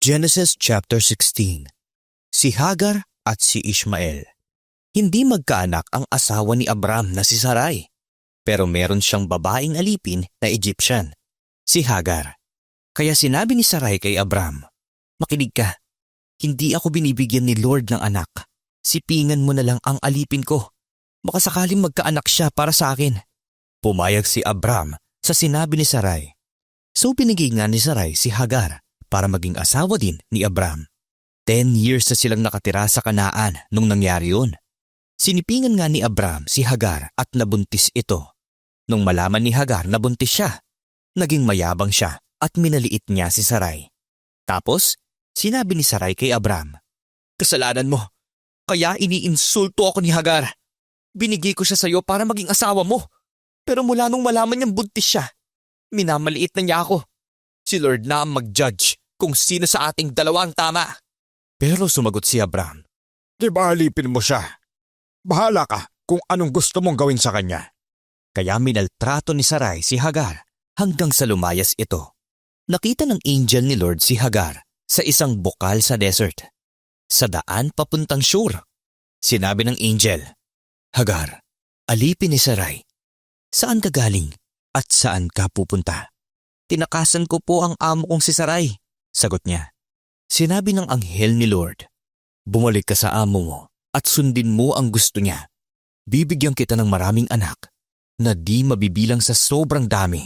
Genesis chapter 16 Si Hagar at si Ishmael Hindi magkaanak ang asawa ni Abram na si Sarai, pero meron siyang babaeng alipin na Egyptian, si Hagar. Kaya sinabi ni Sarai kay Abram, Makinig ka, hindi ako binibigyan ni Lord ng anak. Sipingan mo na lang ang alipin ko. Baka sakaling magkaanak siya para sa akin. Pumayag si Abram sa sinabi ni Sarai. So pinigay ni Sarai si Hagar para maging asawa din ni Abram. Ten years na silang nakatira sa kanaan nung nangyari yun. Sinipingan nga ni Abram si Hagar at nabuntis ito. Nung malaman ni Hagar na buntis siya, naging mayabang siya at minaliit niya si Sarai. Tapos, sinabi ni Sarai kay Abram, Kasalanan mo, kaya iniinsulto ako ni Hagar. Binigay ko siya sa iyo para maging asawa mo. Pero mula nung malaman niyang buntis siya, minamaliit na niya ako. Si Lord na ang mag-judge kung sino sa ating dalawa ang tama. Pero sumagot si Abram, Di ba alipin mo siya? Bahala ka kung anong gusto mong gawin sa kanya. Kaya minaltrato ni Sarai si Hagar hanggang sa lumayas ito. Nakita ng angel ni Lord si Hagar sa isang bukal sa desert. Sa daan papuntang Shur. Sinabi ng angel, Hagar, alipin ni Sarai. Saan ka galing at saan ka pupunta? Tinakasan ko po ang amo kong si Sarai, sagot niya. Sinabi ng anghel ni Lord, Bumalik ka sa amo mo at sundin mo ang gusto niya. Bibigyan kita ng maraming anak na di mabibilang sa sobrang dami.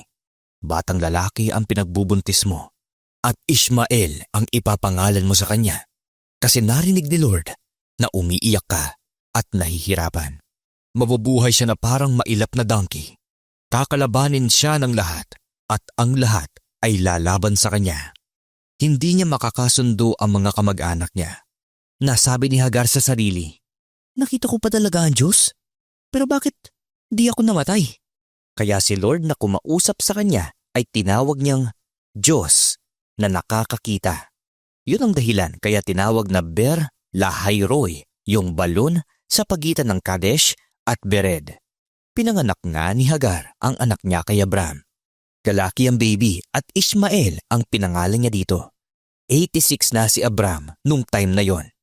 Batang lalaki ang pinagbubuntis mo at Ishmael ang ipapangalan mo sa kanya. Kasi narinig ni Lord na umiiyak ka at nahihirapan. Mabubuhay siya na parang mailap na donkey. Kakalabanin siya ng lahat at ang lahat ay lalaban sa kanya. Hindi niya makakasundo ang mga kamag-anak niya. Nasabi ni Hagar sa sarili, Nakita ko pa talaga ang Diyos? Pero bakit di ako namatay? Kaya si Lord na kumausap sa kanya ay tinawag niyang Diyos na nakakakita. Yun ang dahilan kaya tinawag na Ber Lahayroy, yung balon sa pagitan ng Kadesh at Bered. Pinanganak nga ni Hagar ang anak niya kay Abram. Galaki ang baby at Ishmael ang pinangalan niya dito. 86 na si Abram nung time na yon.